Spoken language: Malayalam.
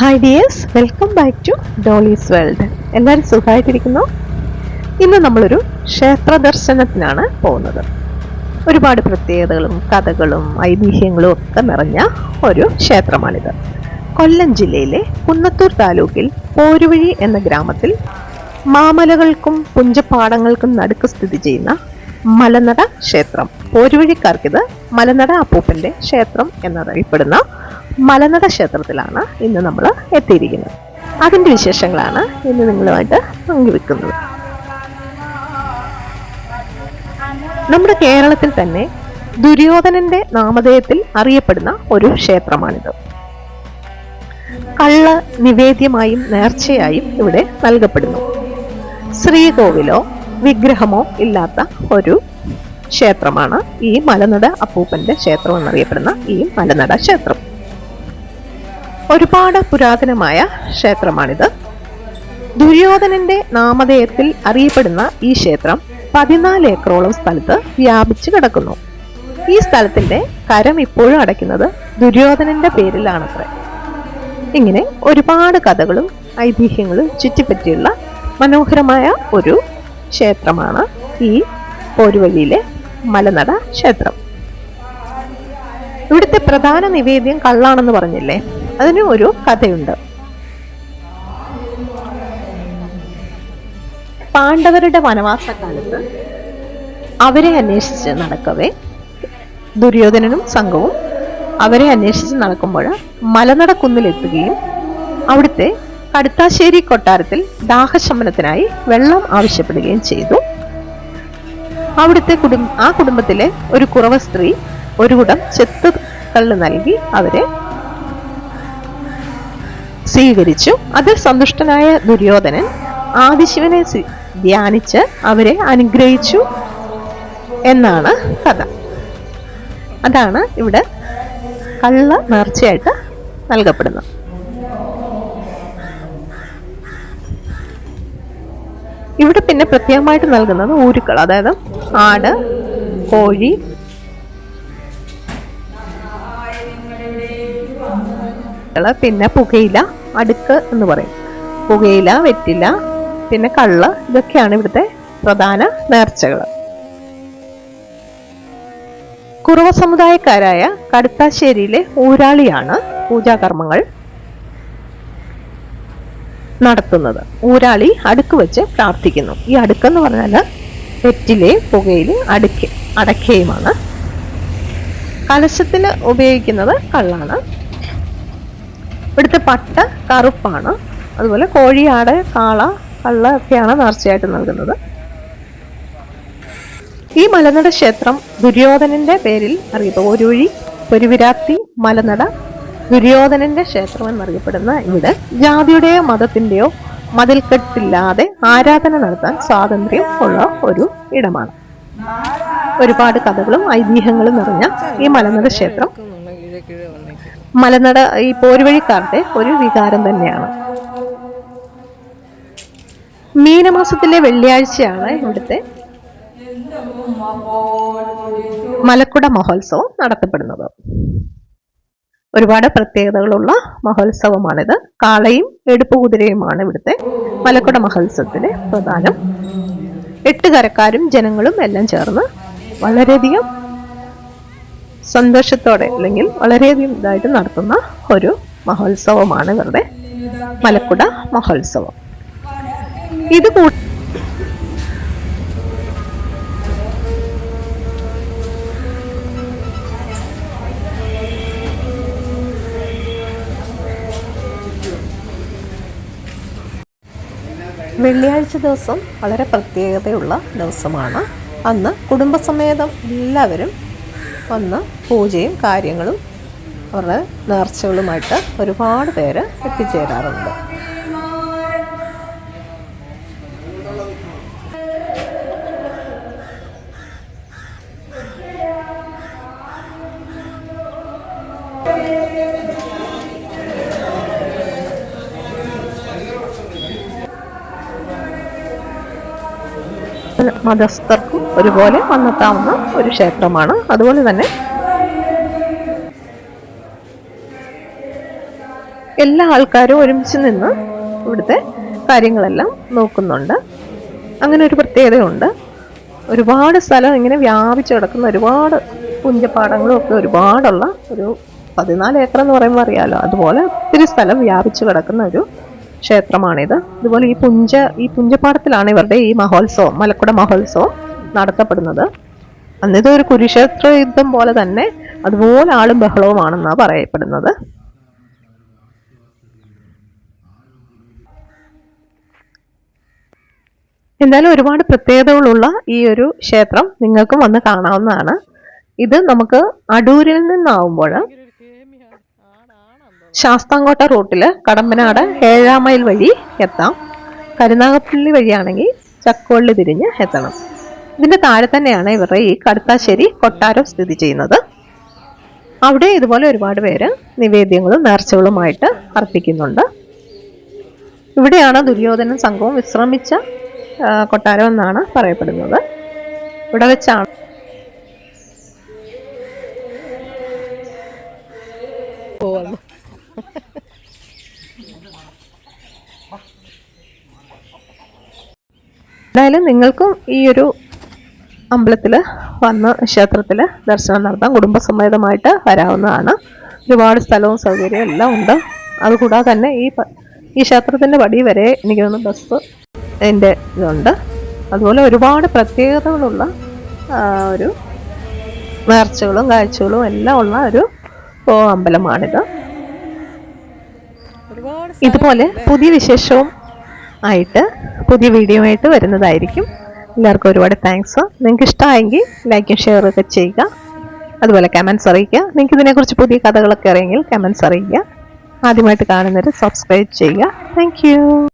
Hi dears welcome back to Dolly's world എല്ലാവരും സുഖമായിട്ടിരിക്കുന്നു? ഇന്ന് നമ്മളൊരു ക്ഷേത്ര ദർശനത്തിനാണ് പോകുന്നത്. ഒരുപാട് പ്രത്യേകതകളും കഥകളും ഐതിഹ്യങ്ങളും ഒക്കെ നിറഞ്ഞ ഒരു ക്ഷേത്രമാണിത്. കൊല്ലം ജില്ലയിലെ കുന്നത്തൂർ താലൂക്കിൽ പോരുവഴി എന്ന ഗ്രാമത്തിൽ മാമലകൾക്കും പുഞ്ചപ്പാടങ്ങൾക്കും നടുക്ക് സ്ഥിതി ചെയ്യുന്ന മലനട ക്ഷേത്രം. പോരുവഴിക്കാർക്കിത് മലനട അപ്പൂപ്പന്റെ ക്ഷേത്രം എന്നറിയപ്പെടുന്ന മലനട ക്ഷേത്രത്തിലാണ് ഇന്ന് നമ്മൾ എത്തിയിരിക്കുന്നത്. അതിന്റെ വിശേഷങ്ങളാണ് ഇന്ന് നിങ്ങളുമായിട്ട് പങ്കുവെക്കുന്നത്. നമ്മുടെ കേരളത്തിൽ തന്നെ ദുര്യോധനന്റെ നാമധേയത്തിൽ അറിയപ്പെടുന്ന ഒരു ക്ഷേത്രമാണിത്. കള്ള നിവേദ്യമായും നേർച്ചയായും ഇവിടെ നൽകപ്പെടുന്നു. ശ്രീകോവിലോ വിഗ്രഹമോ ഇല്ലാത്ത ഒരു ക്ഷേത്രമാണ്. ഈ മലനട അപ്പൂപ്പന്റെ ക്ഷേത്രം എന്നറിയപ്പെടുന്ന ഈ മലനട ക്ഷേത്രം. ഒരുപാട് പുരാതനമായ ക്ഷേത്രമാണിത്. ദുര്യോധനന്റെ നാമധേയത്തിൽ അറിയപ്പെടുന്ന ഈ ക്ഷേത്രം പതിനാല് ഏക്കറോളം സ്ഥലത്ത് വ്യാപിച്ചു കിടക്കുന്നു. ഈ സ്ഥലത്തിന്റെ കരം ഇപ്പോഴും അടയ്ക്കുന്നത് ദുര്യോധനന്റെ പേരിലാണത്രേ. ഇങ്ങനെ ഒരുപാട് കഥകളും ഐതിഹ്യങ്ങളും ചുറ്റിപ്പറ്റിയുള്ള മനോഹരമായ ഒരു ക്ഷേത്രമാണ് ഈ പോരുവഴിയിലെ മലനട ക്ഷേത്രം. ഇവിടുത്തെ പ്രധാന നിവേദ്യം കള്ളാണെന്ന് പറഞ്ഞില്ലേ? അതിന് ഒരു കഥയുണ്ട്. പാണ്ഡവരുടെ വനവാസക്കാലത്ത് അവരെ അന്വേഷിച്ച് നടക്കവേ ദുര്യോധനനും സംഘവും അവരെ അന്വേഷിച്ച് നടക്കുമ്പോൾ മലനട കുന്നിലെത്തുകയും അവിടുത്തെ കടുത്താശ്ശേരി കൊട്ടാരത്തിൽ ദാഹശമനത്തിനായി വെള്ളം ആവശ്യപ്പെടുകയും ചെയ്തു. അവിടുത്തെ കുടും ആ കുടുംബത്തിലെ ഒരു കുറവ സ്ത്രീ ഒരു കുടം ചെത്ത് കള്ളു നൽകി അവരെ സ്വീകരിച്ചു. അതിൽ സന്തുഷ്ടനായ ദുര്യോധനൻ ആദിശിവനെ ധ്യാനിച്ച് അവരെ അനുഗ്രഹിച്ചു എന്നാണ് കഥ. അതാണ് ഇവിടെ കള്ള നേർച്ചയായിട്ട് നൽകപ്പെടുന്നത്. ഇവിടെ പിന്നെ പ്രത്യേകമായിട്ട് നൽകുന്നത് ഊരുക്കൾ അതായത് ആട് കോഴി. പിന്നെ പുകയില അടുക്ക് എന്ന് പറയും. പുകയില വെറ്റില പിന്നെ കള്ള് ഇതൊക്കെയാണ് ഇവിടുത്തെ പ്രധാന നേർച്ചകൾ കുറവ സമുദായക്കാരായ കടുത്താശ്ശേരിയിലെ ഊരാളിയാണ് പൂജാകർമ്മങ്ങൾ. നടത്തുന്നത്. ഊരാളി അടുക്ക് വെച്ച് പ്രാർത്ഥിക്കുന്നു. ഈ അടുക്കെന്ന് പറഞ്ഞാൽ വെറ്റിലെ പുകയിൽ അടുക്ക അടക്കയുമാണ്. കലശത്തിന് ഉപയോഗിക്കുന്നത് കള്ളാണ്. ഇവിടുത്തെ പട്ട കറുപ്പാണ്. അതുപോലെ കോഴിയാട് കാള കള്ള ഒക്കെയാണ് നേർച്ചയായിട്ട് നൽകുന്നത്. ഈ മലനട ക്ഷേത്രം ദുര്യോധനന്റെ പേരിൽ അറിയപ്പെടും. ഒരുവഴി പെരുവിരാത്തി മലനട ദുര്യോധനന്റെ ക്ഷേത്രം എന്നറിയപ്പെടുന്ന ഇവിടെ ജാതിയുടെയോ മതത്തിന്റെയോ മതിൽക്കെട്ടില്ലാതെ ആരാധന നടത്താൻ സ്വാതന്ത്ര്യം ഉള്ള ഒരു ഇടമാണ്. ഒരുപാട് കഥകളും ഐതിഹ്യങ്ങളും നിറഞ്ഞ ഈ മലനട ക്ഷേത്രം. മലനട ഈ പോരുവഴിക്കാരുടെ ഒരു വികാരം തന്നെയാണ്. മീനമാസത്തിലെ വെള്ളിയാഴ്ചയാണ് ഇവിടുത്തെ മലക്കുട മഹോത്സവം നടത്തപ്പെടുന്നത്. ഒരുപാട് പ്രത്യേകതകളുള്ള മഹോത്സവമാണിത്. കാളയും എടുപ്പുകുതിരയുമാണ് ഇവിടുത്തെ മലക്കുട മഹോത്സവത്തിലെ പ്രധാനം. എട്ട് കരക്കാരും ജനങ്ങളും എല്ലാം ചേർന്ന് വളരെയധികം സന്തോഷത്തോടെ അല്ലെങ്കിൽ വളരെയധികം ഇതായിട്ട് നടത്തുന്ന ഒരു മഹോത്സവമാണ് ഇവരുടെ മലക്കുട മഹോത്സവം. ഇത് കൂ വെള്ളിയാഴ്ച ദിവസം വളരെ പ്രത്യേകതയുള്ള ദിവസമാണ്. അന്ന് കുടുംബസമേതം എല്ലാവരും വന്ന് പൂജയും കാര്യങ്ങളും അവരുടെ നേർച്ചകളുമായിട്ട് ഒരുപാട് പേര് എത്തിച്ചേരാറുണ്ട്. മതസ്ഥർക്കും ഒരുപോലെ വന്നെത്താവുന്ന ഒരു ക്ഷേത്രമാണ്. അതുപോലെ തന്നെ എല്ലാ ആൾക്കാരും ഒരുമിച്ച് നിന്ന് ഇവിടുത്തെ കാര്യങ്ങളെല്ലാം നോക്കുന്നുണ്ട്. അങ്ങനെ ഒരു പ്രത്യേകതയുണ്ട്. ഒരുപാട് സ്ഥലം ഇങ്ങനെ വ്യാപിച്ചു കിടക്കുന്ന ഒരുപാട് പുഞ്ചപ്പാടങ്ങളും ഒക്കെ ഒരുപാടുള്ള ഒരു പതിനാല് ഏക്കർ എന്ന് പറയുമ്പോൾ അറിയാലോ. അതുപോലെ ഒത്തിരി സ്ഥലം വ്യാപിച്ചു കിടക്കുന്ന ഒരു ക്ഷേത്രമാണിത്. അതുപോലെ ഈ പുഞ്ച ഈ പുഞ്ചപ്പാടത്തിലാണ് ഇവരുടെ ഈ മഹോത്സവം മലക്കുട മഹോത്സവം നടത്തപ്പെടുന്നത്. അന്നിത് ഒരു കുരുക്ഷേത്ര യുദ്ധം പോലെ തന്നെ അതുപോലെ ആളും ബഹളവുമാണെന്നാണ് പറയപ്പെടുന്നത്. എന്തായാലും ഒരുപാട് പ്രത്യേകതകളുള്ള ഈ ഒരു ക്ഷേത്രം നിങ്ങൾക്കും വന്ന് കാണാവുന്നതാണ്. ഇത് നമുക്ക് അടൂരിൽ നിന്നാവുമ്പോൾ ശാസ്താംകോട്ട റൂട്ടിൽ കടമ്പനാട് ഏഴാം മൈൽ വഴി എത്താം. കരുനാഗപ്പള്ളി വഴിയാണെങ്കിൽ ചക്കോള്ളി തിരിഞ്ഞ് എത്തണം. ഇതിന്റെ താഴെ തന്നെയാണ് ഇവരുടെ ഈ കടുത്താശ്ശേരി കൊട്ടാരം സ്ഥിതി ചെയ്യുന്നത്. അവിടെ ഇതുപോലെ ഒരുപാട് പേര് നിവേദ്യങ്ങളും നേർച്ചകളുമായിട്ട് അർപ്പിക്കുന്നുണ്ട്. ഇവിടെയാണ് ദുര്യോധന സംഘവും വിശ്രമിച്ച കൊട്ടാരം എന്നാണ് പറയപ്പെടുന്നത്. ഇവിടെ വെച്ചാണ് എന്തായാലും നിങ്ങൾക്കും ഈ ഒരു അമ്പലത്തിൽ വന്ന് ക്ഷേത്രത്തിൽ ദർശനം നടത്താം കുടുംബസമേതമായിട്ട് വരാവുന്നതാണ്. ഒരുപാട് സ്ഥലവും സൗകര്യവും എല്ലാം ഉണ്ട്. അതുകൂടാതെ തന്നെ ഈ ഈ ക്ഷേത്രത്തിന്റെ പടി വരെ എനിക്ക് തോന്നുന്നു ബസ് എന്റെ ഇതുണ്ട്. അതുപോലെ ഒരുപാട് പ്രത്യേകതകളുള്ള ഒരു നേർച്ചകളും കാഴ്ചകളും എല്ലാം ഉള്ള ഒരു അമ്പലമാണിത്. ഇതുപോലെ പുതിയ വിശേഷവും ആയിട്ട് പുതിയ വീഡിയോ ആയിട്ട് വരുന്നതായിരിക്കും. എല്ലാവർക്കും ഒരുപാട് താങ്ക്സ് നിങ്ങൾക്ക് ഇഷ്ടമായെങ്കിൽ ലൈക്കും ഷെയറും ഒക്കെ ചെയ്യുക. അതുപോലെ കമൻസ് അറിയിക്കുക. നിങ്ങൾക്ക് ഇതിനെക്കുറിച്ച് പുതിയ കഥകളൊക്കെ അറിയെങ്കിൽ കമൻസ് അറിയിക്കുക. ആദ്യമായിട്ട് കാണുന്നവർ സബ്സ്ക്രൈബ് ചെയ്യുക. താങ്ക്